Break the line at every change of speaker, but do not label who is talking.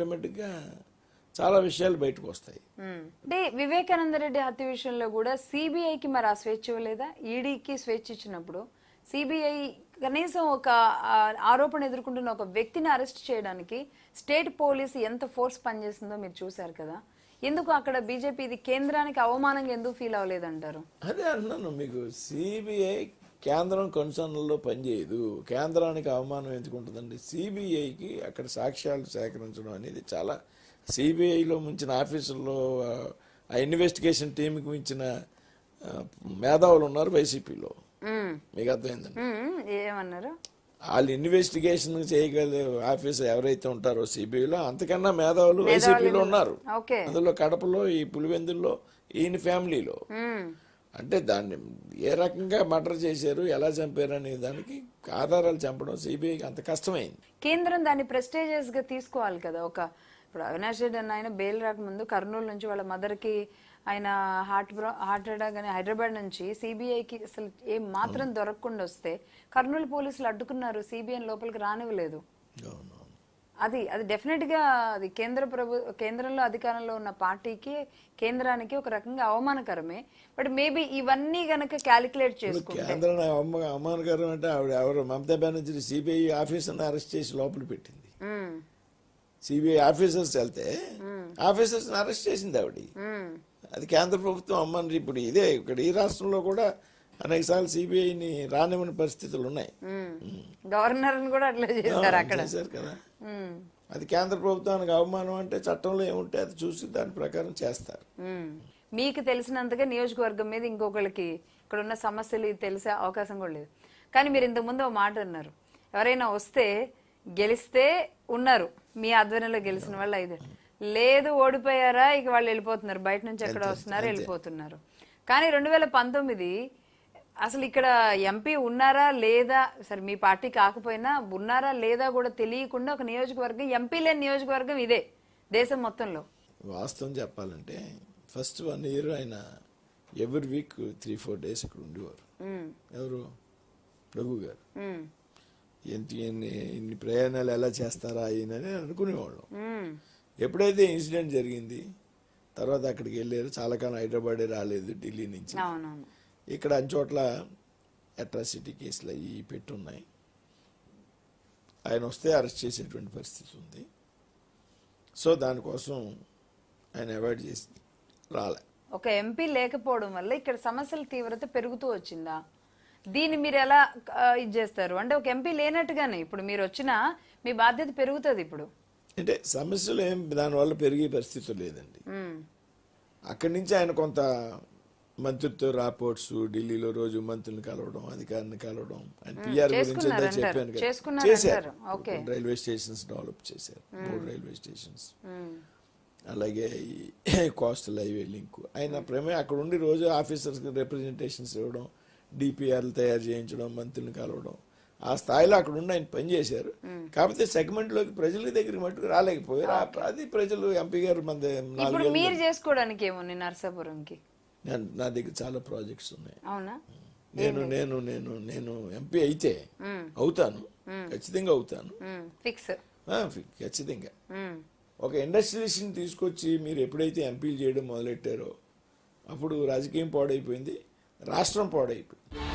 ఆటోమేటిక్గా చాలా విషయాలు బయటకు వస్తాయి.
అంటే వివేకానంద రెడ్డి హత్య విషయంలో కూడా సిబిఐకి మరి ఆ స్వేచ్ఛ ఇవ్వలేదా? ఈడీకి స్వేచ్ఛ ఇచ్చినప్పుడు సిబిఐ కనీసం ఒక ఆరోపణ ఎదుర్కొంటున్న ఒక వ్యక్తిని అరెస్ట్ చేయడానికి స్టేట్ పోలీస్ ఎంత ఫోర్స్ పనిచేస్తుందో మీరు చూశారు కదా. ఎందుకు అక్కడ బీజేపీ ఇది కేంద్రానికి అవమానంగా ఎందుకు ఫీల్ అవ్వలేదంటారు?
అదే అంటున్నాను మీకు సిబిఐ కేంద్రం కన్సర్న్లో పనిచేయదు. కేంద్రానికి అవమానం ఎందుకుంటుందండి సిబిఐకి అక్కడ సాక్ష్యాలు సేకరించడం అనేది చాలా సిబిఐలో మించిన ఆఫీసుల్లో ఆ, ఇన్వెస్టిగేషన్ టీంకి మించిన మేధావులు ఉన్నారు వైసీపీలో. మీకు అర్థమైందండి.
ఏమన్నారు?
వాళ్ళు ఇన్వెస్టిగేషన్ చేయగల ఆఫీసర్ ఎవరైతే ఉంటారో సిబిఐలో అంతకన్నా మేధావులు వైసీపీలో ఉన్నారు. అందులో కడపలో ఈ పులివెందుల్లో ఈయన ఫ్యామిలీలో. అంటే దాన్ని ఏ రకంగా మర్డర్ చేశారు ఎలా చంపారు అనే దానికి ఆధారాలు చంపడం సిబిఐకి అంత కష్టమైంది.
కేంద్రం దాన్ని ప్రెస్టేజియస్గా తీసుకోవాలి కదా. ఒక ఇప్పుడు అవినాష్ రెడ్డి అన్న ఆయన బెయిల్ రాకముందు కర్నూలు నుంచి వాళ్ళ మదర్కి ఆయన హార్ట్ హార్ట్ అటాక్ అని హైదరాబాద్ నుంచి సిబిఐకి అసలు ఏం మాత్రం దొరకకుండా వస్తే కర్నూలు పోలీసులు అడ్డుకున్నారు. సిబిఐ లోపలికి రానివ్వలేదు. అది అది డెఫినెట్గా అది కేంద్ర ప్రభు కేంద్రంలో అధికారంలో ఉన్న పార్టీకి కేంద్రానికి ఒక రకంగా అవమానకరమే. బట్ మేబీ ఇవన్నీ గనక క్యాలిక్యులేట్ చేసుకుంటే
కేంద్రం అమ్మానగారు అంటే ఆవిడ ఎవరు? మమతా బెనర్జీ సిబిఐ ఆఫీసర్ని అరెస్ట్ చేసి లోపల పెట్టింది. సిబిఐ ఆఫీసర్స్ వెళ్తే ఆఫీసర్స్ని అరెస్ట్ చేసింది ఆవిడ.
మ్మ్.
అది కేంద్ర ప్రభుత్వం అమ్మని ఇప్పుడు ఇదే ఇక్కడ ఈ రాష్ట్రంలో కూడా అనేక సార్లు సిబిఐని రానివ్వని పరిస్థితులు ఉన్నాయి.
గవర్నర్ కూడా అట్లా చేశారు అక్కడ.
చేశారు కదా. అది కేంద్ర ప్రభుత్వానికి అవమానం అంటే చట్టంలో ఏముంటే అది చూసి దాని ప్రకారం చేస్తారు.
మీకు తెలిసినంతగా నియోజకవర్గం మీద ఇంకొకరికి ఇక్కడ ఉన్న సమస్యలు తెలిసే అవకాశం కూడా లేదు. కానీ మీరు ఇంతకుముందు ఒక మాట అన్నారు. ఎవరైనా వస్తే గెలిస్తే ఉన్నారు. మీ ఆధ్వర్యంలో గెలిచిన వాళ్ళు ఐదు. లేదు ఓడిపోయారా ఇక వాళ్ళు వెళ్ళిపోతున్నారు. బయట నుంచి ఎక్కడ వస్తున్నారు వెళ్ళిపోతున్నారు. కానీ రెండు వేల పంతొమ్మిది అసలు ఇక్కడ ఎంపీ ఉన్నారా లేదా సరే మీ పార్టీ కాకపోయినా ఉన్నారా లేదా కూడా తెలియకుండా ఒక నియోజకవర్గం ఎంపీ లేని నియోజకవర్గం ఇదే దేశం మొత్తంలో.
వాస్తవం చెప్పాలంటే ఫస్ట్ వన్ ఇయర్ ఆయన every week three four days ఇక్కడ ఉండేవారు. ఎవరు? రఘు గారు. ఎంత ఎన్ని ఇన్ని ప్రయాణాలు ఎలా చేస్తారా ఆయనని అనుకునేవాళ్ళం.
మ్మ్.
ఎప్పుడైతే ఇన్సిడెంట్ జరిగింది తర్వాత అక్కడికి వెళ్ళారు చాలా కాలం హైదరాబాదే రాలేదు ఢిల్లీ నుంచి. ఇక్కడ అన్ని చోట్ల అట్రాసిటీ కేసులు అవి పెట్టున్నాయి. ఆయన వస్తే అరెస్ట్ చేసేటువంటి పరిస్థితి ఉంది. సో దానికోసం ఆయన అవాయిడ్ చేసి రాలే.
ఒక ఎంపీ లేకపోవడం వల్ల ఇక్కడ సమస్యల తీవ్రత పెరుగుతూ వచ్చిందా? దీన్ని మీరు ఎలా ఇది చేస్తారు? అంటే ఒక ఎంపీ లేనట్టుగానే ఇప్పుడు మీరు వచ్చినా మీ బాధ్యత పెరుగుతుంది ఇప్పుడు.
అంటే సమస్యలు ఏం దానివల్ల పెరిగే పరిస్థితి లేదండి. అక్కడి నుంచి ఆయన కొంత మంత్రితో రాపోర్ట్స్ ఢిల్లీలో రోజు మంత్రులను కలవడం అధికారిని కలవడం ఆయన పిఆర్ గురించి. చెప్పాను కదా. చేశారు. రైల్వే స్టేషన్స్ డెవలప్ చేశారు. మూడు రైల్వే స్టేషన్స్. అలాగే కోస్టల్ హైవే లింక్ ఆయన ప్రమే అక్కడ ఉండి రోజు ఆఫీసర్స్కి రిప్రజెంటేషన్స్ ఇవ్వడం డిపిఆర్లు తయారు చేయించడం మంత్రులను కలవడం. ఆ స్థాయిలో అక్కడ ఉండి ఆయన పనిచేశారు కాకపోతే సెగ్మెంట్లోకి ప్రజల దగ్గరికి మట్టుకు రాలేకపోయారు. అది ప్రజలు ఎంపీ గారు మన
మీరు చేసుకోవడానికి ఏముంది నర్సాపురంకి?
నేను- నా దగ్గర చాలా ప్రాజెక్ట్స్ ఉన్నాయి.
అవునా?
నేను నేను నేను నేను ఎంపీ అయితే అవుతాను. ఖచ్చితంగా అవుతాను.
ఫిక్స్
ఖచ్చితంగా. ఒక ఇండస్ట్రియలిస్ట్ని తీసుకొచ్చి మీరు ఎప్పుడైతే ఎంపీలు చేయడం మొదలెట్టారో అప్పుడు రాజకీయం పాడైపోయింది రాష్ట్రం పాడైపోయింది.